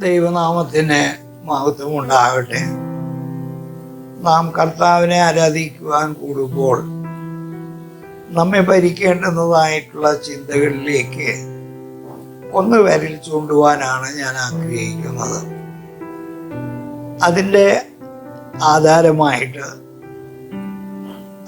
ദൈവനാമത്തിന് മഹത്വം ഉണ്ടാകട്ടെ. നാം കർത്താവിനെ ആരാധിക്കുവാൻ കൂടുമ്പോൾ നമ്മെ ഭരിക്കേണ്ടുന്നതായിട്ടുള്ള ചിന്തകളിലേക്ക് ഒന്ന് വരിൽ ചൂണ്ടുവാനാണ് ഞാൻ ആഗ്രഹിക്കുന്നത്. അതിന്റെ ആധാരമായിട്ട്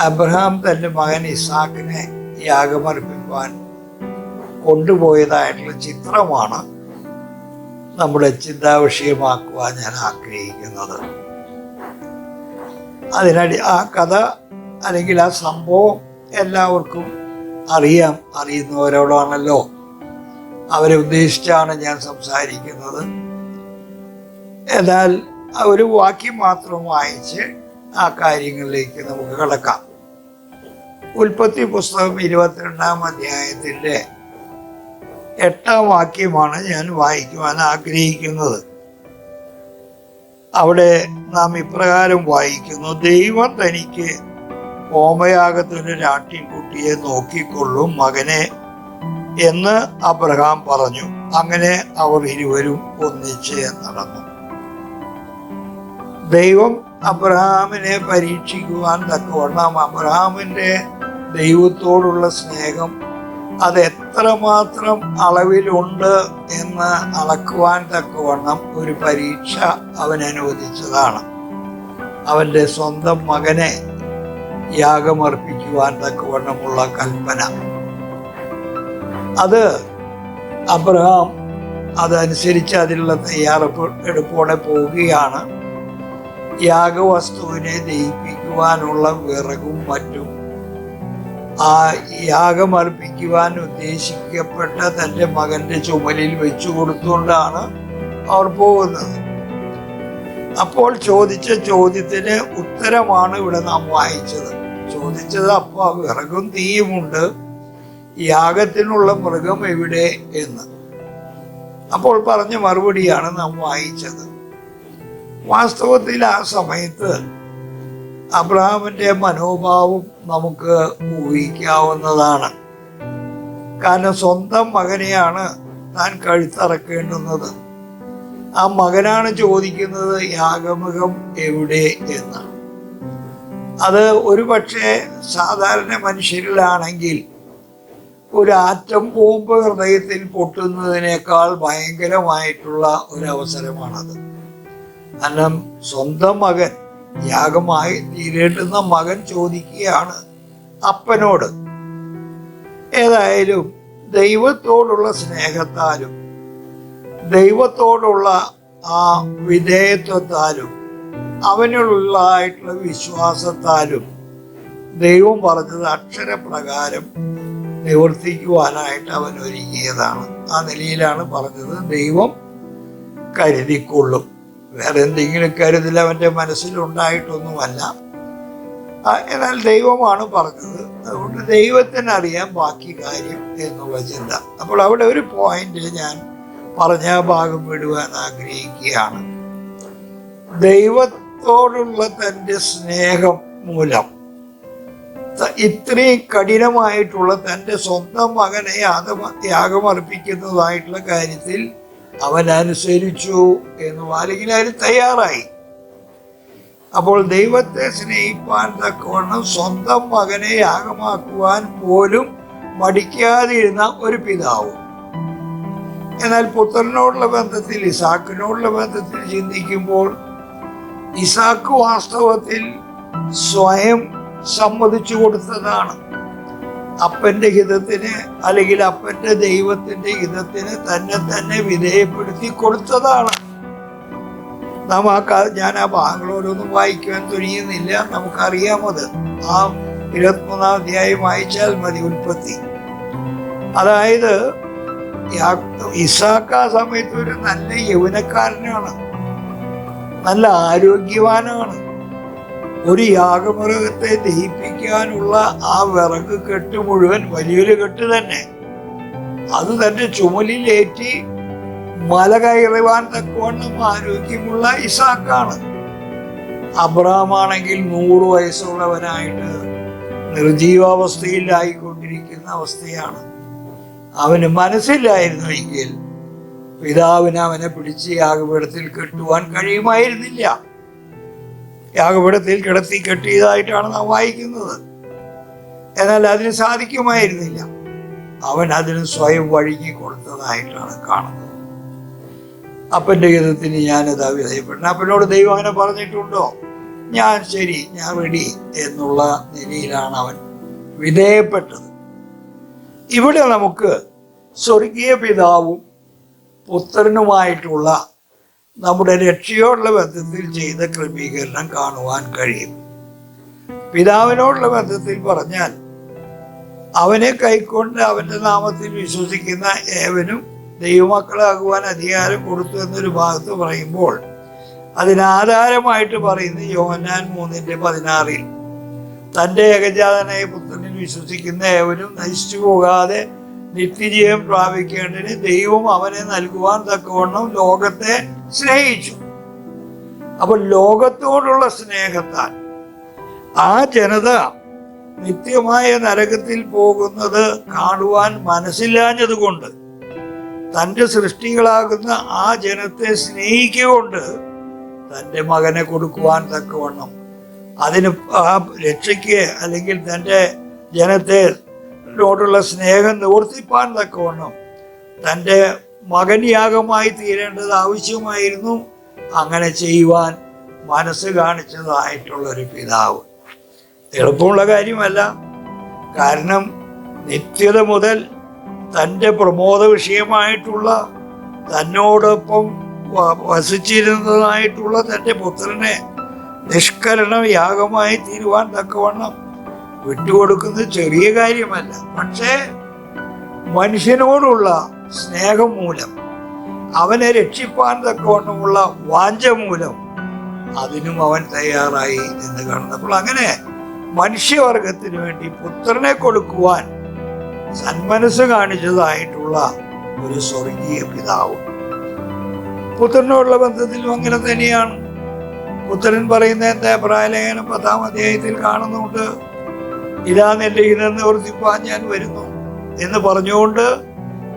അബ്രഹാം തന്റെ മകൻ ഇസാക്കിനെ യാഗമർപ്പിക്കുവാൻ കൊണ്ടുപോയതായിട്ടുള്ള ചിത്രമാണ് നമ്മുടെ ചിന്താവിഷയമാക്കുവാൻ ഞാൻ ആഗ്രഹിക്കുന്നത്. അതിനടി ആ കഥ അല്ലെങ്കിൽ ആ സംഭവം എല്ലാവർക്കും അറിയാം. അറിയുന്നവരോടാണല്ലോ അവരെ ഉദ്ദേശിച്ചാണ് ഞാൻ സംസാരിക്കുന്നത്. എന്നാൽ ഒരു വാക്യം മാത്രം വായിച്ച് ആ കാര്യങ്ങളിലേക്ക് നമുക്ക് കടക്കാം. ഉൽപ്പത്തി പുസ്തകം ഇരുപത്തിരണ്ടാം അധ്യായത്തിന്റെ എട്ടാം വാക്യമാണ് ഞാൻ വായിക്കുവാൻ ആഗ്രഹിക്കുന്നത്. അവിടെ നാം ഇപ്രകാരം വായിക്കുന്നു ദൈവം തനിക്ക് ഹോമയാഗത്തിന്റെ രാട്ടിൻകുട്ടിയെ നോക്കിക്കൊള്ളും മകനെ എന്ന് അബ്രഹാം പറഞ്ഞു. അങ്ങനെ അവർ ഇരുവരും ഒന്നിച്ച് നടന്നു. ദൈവം അബ്രഹാമിനെ പരീക്ഷിക്കുവാൻ തക്കവണ്ണം അബ്രഹാമിന്റെ ദൈവത്തോടുള്ള സ്നേഹം അത് എത്രമാത്രം അളവിലുണ്ട് എന്ന് അളക്കുവാൻ തക്കവണ്ണം ഒരു പരീക്ഷ അവൻ അനുവദിച്ചതാണ് അവന്റെ സ്വന്തം മകനെ യാഗമർപ്പിക്കുവാൻ തക്കവണ്ണമുള്ള കൽപ്പന. അത് അബ്രഹാം അതനുസരിച്ച് അതിനുള്ള തയ്യാറെടുപ്പ് എടുപ്പോടെ പോവുകയാണ്. യാഗവസ്തുവിനെ ദഹിപ്പിക്കുവാനുള്ള വിറകും മറ്റും ആ യാഗം യാഗമർപ്പിക്കുവാൻ ഉദ്ദേശിക്കപ്പെട്ട തന്റെ മകന്റെ ചുമലിൽ വെച്ചു കൊടുത്തുകൊണ്ടാണ് അവർ പോകുന്നത്. അപ്പോൾ ചോദിച്ച ചോദ്യത്തിന് ഉത്തരമാണ് ഇവിടെ നാം വായിച്ചത്. ചോദിച്ചത് അപ്പോൾ വിറകും തീയുമുണ്ട്. യാഗത്തിനുള്ള മൃഗം എവിടെ എന്ന്. അപ്പോൾ പറഞ്ഞ മറുപടിയാണ് നാം വായിച്ചത്. വാസ്തവത്തിൽ ആ സമയത്ത് അബ്രഹാമിന്റെ മനോഭാവം നമുക്ക് ഊഹിക്കാവുന്നതാണ്. കാരണം സ്വന്തം മകനെയാണ് താൻ കഴുത്തറക്കേണ്ടുന്നത്. ആ മകനാണ് ചോദിക്കുന്നത് യാഗമുഖം എവിടെ എന്ന് അത് ഒരു പക്ഷേ സാധാരണ മനുഷ്യരിലാണെങ്കിൽ ഒരു ആറ്റം ഹൃദയത്തിൽ പൊട്ടുന്നതിനേക്കാൾ ഭയങ്കരമായിട്ടുള്ള ഒരു കാരണം സ്വന്തം മകൻ യാഗമായി തീരേണ്ടുന്ന മകൻ ചോദിക്കുകയാണ് അപ്പനോട്. ഏതായാലും ദൈവത്തോടുള്ള സ്നേഹത്താലും ദൈവത്തോടുള്ള ആ വിധേയത്വത്താലും അവനുള്ളതായിട്ടുള്ള വിശ്വാസത്താലും ദൈവം പറഞ്ഞത് അക്ഷരപ്രകാരം നിവർത്തിക്കുവാനായിട്ട് അവൻ ഒരുങ്ങിയതാണ് ആ നിലയിലാണ് പറഞ്ഞത് ദൈവം കരുതിക്കൊള്ളും. വേറെ എന്തെങ്കിലും കരുതൽ അവന്റെ മനസ്സിലുണ്ടായിട്ടൊന്നുമല്ല. എന്നാൽ ദൈവമാണ് പറഞ്ഞത്. അതുകൊണ്ട് ദൈവത്തിനറിയാം ബാക്കി കാര്യം എന്നുള്ള ചിന്ത. അപ്പോൾ അവിടെ ഒരു പോയിന്റ് ഞാൻ പറഞ്ഞ ഭാഗം വിടുവാൻ ആഗ്രഹിക്കുകയാണ്. ദൈവത്തോടുള്ള തന്റെ സ്നേഹം മൂലം ഇത്രയും കഠിനമായിട്ടുള്ള തന്റെ സ്വന്തം മകനെ യാഗമ- യാഗമർപ്പിക്കുന്നതായിട്ടുള്ള കാര്യത്തിൽ അവൻ അനുസരിച്ചു എന്ന് അല്ലെങ്കിൽ തയ്യാറായി. അപ്പോൾ ദൈവത്തെ സ്നേഹിപ്പാൻ തക്കവണ്ണം സ്വന്തം മകനെ യാഗമാക്കുവാൻ പോലും മടിക്കാതിരുന്ന ഒരു പിതാവ്. എന്നാൽ പുത്രനോടുള്ള ബന്ധത്തിൽ ഇസാക്കിനോടുള്ള ബന്ധത്തിൽ ചിന്തിക്കുമ്പോൾ ഇസാക്ക് വാസ്തവത്തിൽ സ്വയം സമ്മതിച്ചു കൊടുത്തതാണ്. അപ്പന്റെ ഹിതത്തിന് അല്ലെങ്കിൽ അപ്പന്റെ ദൈവത്തിന്റെ ഹിതത്തിന് തന്നെ തന്നെ വിധേയപ്പെടുത്തി കൊടുത്തതാണ്. നാം ആ ഞാൻ ആ ഭാഗങ്ങളോടൊന്നും വായിക്കുവാൻ തുനിയുന്നില്ല. നമുക്കറിയാമത് ആ ഇരുപത്തിമൂന്നാം അധ്യായം വായിച്ചാൽ മതി ഉൽപ്പത്തി. അതായത് ഇസാക്ക് ആ സമയത്ത് ഒരു നല്ല യൗവനക്കാരനാണ്. നല്ല ആരോഗ്യവാനാണ്. ഒരു യാഗമൃഗത്തെ ദഹിപ്പിക്കാനുള്ള ആ വിറക് കെട്ട് മുഴുവൻ വലിയൊരു കെട്ട് തന്നെ. അത് തന്റെ ചുമലിലേറ്റി മല കയറുവാൻ തക്കവണ്ണം ആരോഗ്യമുള്ള ഇസാക്കാണ്. അബ്രഹാമാണെങ്കിൽ നൂറ് വയസ്സുള്ളവനായിട്ട് നിർജീവാവസ്ഥയിലായിക്കൊണ്ടിരിക്കുന്ന അവസ്ഥയാണ്. അവന് മനസ്സിലായിരുന്നുവെങ്കിൽ പിതാവിന് അവനെ പിടിച്ച് യാഗപീഠത്തിൽ കെട്ടുവാൻ കഴിയുമായിരുന്നില്ല. യാഗപീഠത്തിൽ കിടത്തി കെട്ടിയതായിട്ടാണ് നാം വായിക്കുന്നത്. എന്നാൽ അതിന് സാധിക്കുമായിരുന്നില്ല. അവൻ അതിന് സ്വയം വഴുകി കൊടുത്തതായിട്ടാണ് കാണുന്നത്. അപ്പന്റെ ഞാൻ ഞാനത് വിധേയപ്പെട്ടു അപ്പനോട് ദൈവം അങ്ങനെ പറഞ്ഞിട്ടുണ്ടോ? ഞാൻ ശരി ഞാൻ റെഡി എന്നുള്ള നിലയിലാണ് അവൻ വിധേയപ്പെട്ടത്. ഇവിടെ നമുക്ക് സ്വർഗീയ പിതാവും പുത്രനുമായിട്ടുള്ള നമ്മുടെ രക്ഷയോടുള്ള ബന്ധത്തിൽ ചെയ്ത ക്രമീകരണം കാണുവാൻ കഴിയും. പിതാവിനോടുള്ള ബന്ധത്തിൽ പറഞ്ഞാൽ അവനെ കൈക്കൊണ്ട് അവന്റെ നാമത്തിൽ വിശ്വസിക്കുന്ന ഏവനും ദൈവമക്കളാകുവാൻ അധികാരം കൊടുത്തു എന്നൊരു ഭാഗത്ത് പറയുമ്പോൾ അതിനാധാരമായിട്ട് പറയുന്ന യോഹന്നാൻ മൂന്നിന്റെ പതിനാറിൽ തന്റെ ഏകജാതനായ പുത്രനിൽ വിശ്വസിക്കുന്ന ഏവനും നശിച്ചു പോകാതെ നിത്യജീവൻ പ്രാപിക്കേണ്ടതിന് ദൈവം അവനെ നൽകുവാൻ തക്കവണ്ണം ലോകത്തെ സ്നേഹിച്ചു. അപ്പൊ ലോകത്തോടുള്ള സ്നേഹത്താൽ ആ ജനത നിത്യമായ നരകത്തിൽ പോകുന്നത് കാണുവാൻ മനസ്സില്ലാഞ്ഞതുകൊണ്ട് തന്റെ സൃഷ്ടികളാകുന്ന ആ ജനത്തെ സ്നേഹിക്കുകൊണ്ട് തന്റെ മകനെ കൊടുക്കുവാൻ തക്കവണ്ണം അതിന് ആ രക്ഷയ്ക്ക് അല്ലെങ്കിൽ തന്റെ ജനത്തെ ോടുള്ള സ്നേഹം നിവർത്തിപ്പാൻ തക്കവണ്ണം. തന്റെ മകൻ യാഗമായി തീരേണ്ടത് ആവശ്യമായിരുന്നു. അങ്ങനെ ചെയ്യുവാൻ മനസ്സ് കാണിച്ചതായിട്ടുള്ളൊരു പിതാവ്. എളുപ്പമുള്ള കാര്യമല്ല. കാരണം നിത്യത മുതൽ തന്റെ പ്രമോദ വിഷയമായിട്ടുള്ള തന്നോടൊപ്പം വസിച്ചിരുന്നതായിട്ടുള്ള തന്റെ പുത്രനെ നിഷ്കരണം യാഗമായി തീരുവാൻ തക്കവണ്ണം വിട്ടുകൊടുക്കുന്നത് ചെറിയ കാര്യമല്ല. പക്ഷേ മനുഷ്യനോടുള്ള സ്നേഹം മൂലം അവനെ രക്ഷിപ്പാൻ തക്കവണ്ണമുള്ള വാഞ്ച മൂലം അതിനും അവൻ തയ്യാറായി എന്ന് കാണുന്നപ്പോൾ അങ്ങനെ മനുഷ്യവർഗത്തിന് വേണ്ടി പുത്രനെ കൊടുക്കുവാൻ സന്മനസ് കാണിച്ചതായിട്ടുള്ള ഒരു സ്വർഗീയ പിതാവ്. പുത്രനോടുള്ള ബന്ധത്തിലും അങ്ങനെ തന്നെയാണ്. പുത്രൻ പറയുന്ന എന്താ പ്രായലേഖനം പത്താം അധ്യായത്തിൽ കാണുന്നുണ്ട്. ഇതാ നിന്റെ ഹിതം നിവർത്തിപ്പാൻ ഞാൻ വരുന്നു എന്ന് പറഞ്ഞുകൊണ്ട്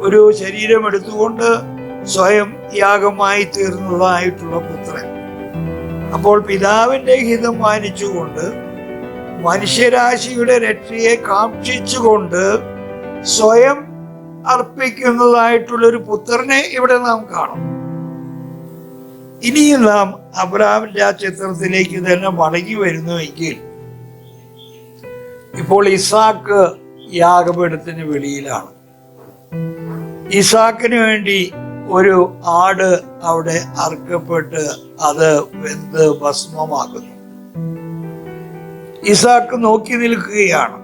ഒരു ശരീരം എടുത്തുകൊണ്ട് സ്വയം യാഗമായി തീർന്നതായിട്ടുള്ള പുത്രൻ. അപ്പോൾ പിതാവിന്റെ ഹിതം മാനിച്ചുകൊണ്ട് മനുഷ്യരാശിയുടെ രക്ഷയെ കാക്ഷിച്ചുകൊണ്ട് സ്വയം അർപ്പിക്കുന്നതായിട്ടുള്ള ഒരു പുത്രനെ ഇവിടെ നാം കാണും. ഇനിയും നാം അബ്രാമിന്റെ ആ ചിത്രത്തിലേക്ക് തന്നെ മടങ്ങി വരുന്നുവെങ്കിൽ ഇപ്പോൾ ഇസാക്ക് യാഗപീഠത്തിന് വെളിയിലാണ്. ഇസാക്കിന് വേണ്ടി ഒരു ആട് അവിടെ അറുക്കപ്പെട്ട് അത് വെന്ത് ഭസ്മമാകുന്നു ഇസാക്ക് നോക്കി നിൽക്കുകയാണ്.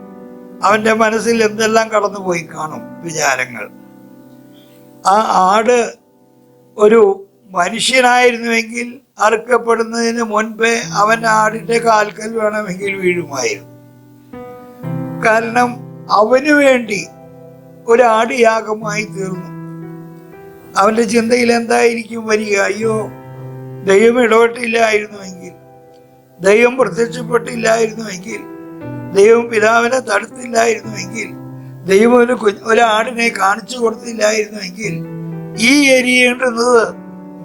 അവന്റെ മനസ്സിൽ എന്തെല്ലാം കടന്നുപോയി കാണും വിചാരങ്ങൾ. ആ ആട് ഒരു മനുഷ്യനായിരുന്നുവെങ്കിൽ അറുക്കപ്പെടുന്നതിന് മുൻപേ അവൻ ആടിന്റെ കാൽക്കൽ വേണമെങ്കിൽ വീഴുമായിരുന്നു. കാരണം അവനു വേണ്ടി ഒരാടിയാഗമായി തീർന്നു. അവന്റെ ചിന്തയിൽ എന്തായിരിക്കും വരിക? അയ്യോ ദൈവം ഇടപെട്ടില്ലായിരുന്നുവെങ്കിൽ ദൈവം പ്രത്യക്ഷപ്പെട്ടില്ലായിരുന്നുവെങ്കിൽ ദൈവം പിതാവിനെ തടുത്തില്ലായിരുന്നുവെങ്കിൽ ദൈവം ഒരു കുഞ്ഞ് ഒരാടിനെ കാണിച്ചു കൊടുത്തില്ലായിരുന്നുവെങ്കിൽ ഈ എരിയേണ്ടുന്നത്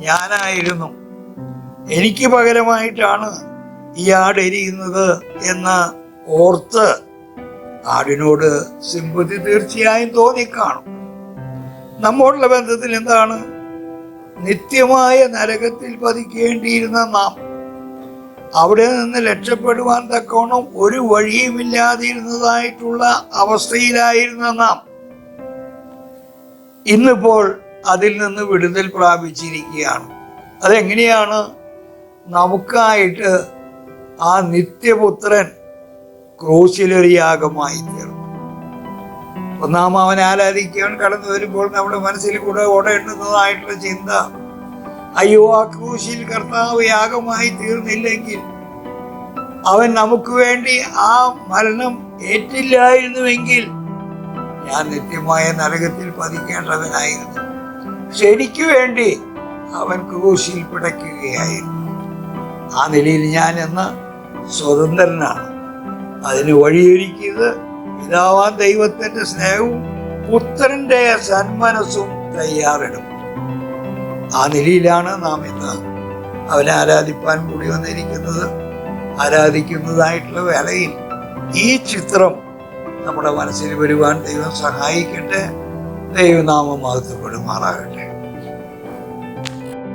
ഞാനായിരുന്നു. എനിക്ക് പകരമായിട്ടാണ് ഈ ആട് എരിയുന്നത് എന്ന് ഓർത്ത് ആടിനോട് സിമ്പതി തീർച്ചയായും തോന്നിക്കാണും. നമ്മോടുള്ള ബന്ധത്തിൽ എന്താണ്? നിത്യമായ നരകത്തിൽ പതിക്കേണ്ടിയിരുന്ന നാം. അവിടെ നിന്ന് രക്ഷപ്പെടുവാൻ തക്കവണ്ണം ഒരു വഴിയുമില്ലാതിരുന്നതായിട്ടുള്ള അവസ്ഥയിലായിരുന്ന നാം. ഇന്നിപ്പോൾ അതിൽ നിന്ന് വിടുതൽ പ്രാപിച്ചിരിക്കുകയാണ്. അതെങ്ങനെയാണ്? നമുക്കായിട്ട് ആ നിത്യപുത്രൻ ക്രൂശിലൊരു യാഗമായി തീർന്നു. ഒന്നാം അവൻ ആരാധിക്കാൻ കടന്നു വരുമ്പോൾ നമ്മുടെ മനസ്സിൽ കൂടെ ഓടേണ്ടുന്നതായിട്ടുള്ള ചിന്ത അയ്യോ ആ ക്രൂശിൽ കർത്താവ് യാഗമായി തീർന്നില്ലെങ്കിൽ അവൻ നമുക്ക് വേണ്ടി ആ മരണം ഏറ്റില്ലായിരുന്നുവെങ്കിൽ ഞാൻ നിത്യമായ നരകത്തിൽ പതിക്കേണ്ടവനായിരുന്നു. പക്ഷെ എനിക്ക് വേണ്ടി അവൻ ക്രൂശിൽ പിടയ്ക്കുകയായിരുന്നു. ആ നിലയിൽ ഞാൻ എന്ന സ്വതന്ത്രനാണ്. അതിന് വഴിയൊരുക്കിയത് പിതാവാൻ ദൈവത്തിന്റെ സ്നേഹവും പുത്രന്റെ സന്മനസ്സും തയ്യാറെടുക്കും. ആ നിലയിലാണ് നാം ഇന്ന് അവനെ ആരാധിപ്പാൻ കൂടി വന്നിരിക്കുന്നത്. ആരാധിക്കുന്നതായിട്ടുള്ള വേളയിൽ ഈ ചിത്രം നമ്മുടെ മനസ്സിൽ വരുവാൻ ദൈവം സഹായിക്കട്ടെ. ദൈവനാമം മഹത്വപ്പെടുമാറാകട്ടെ.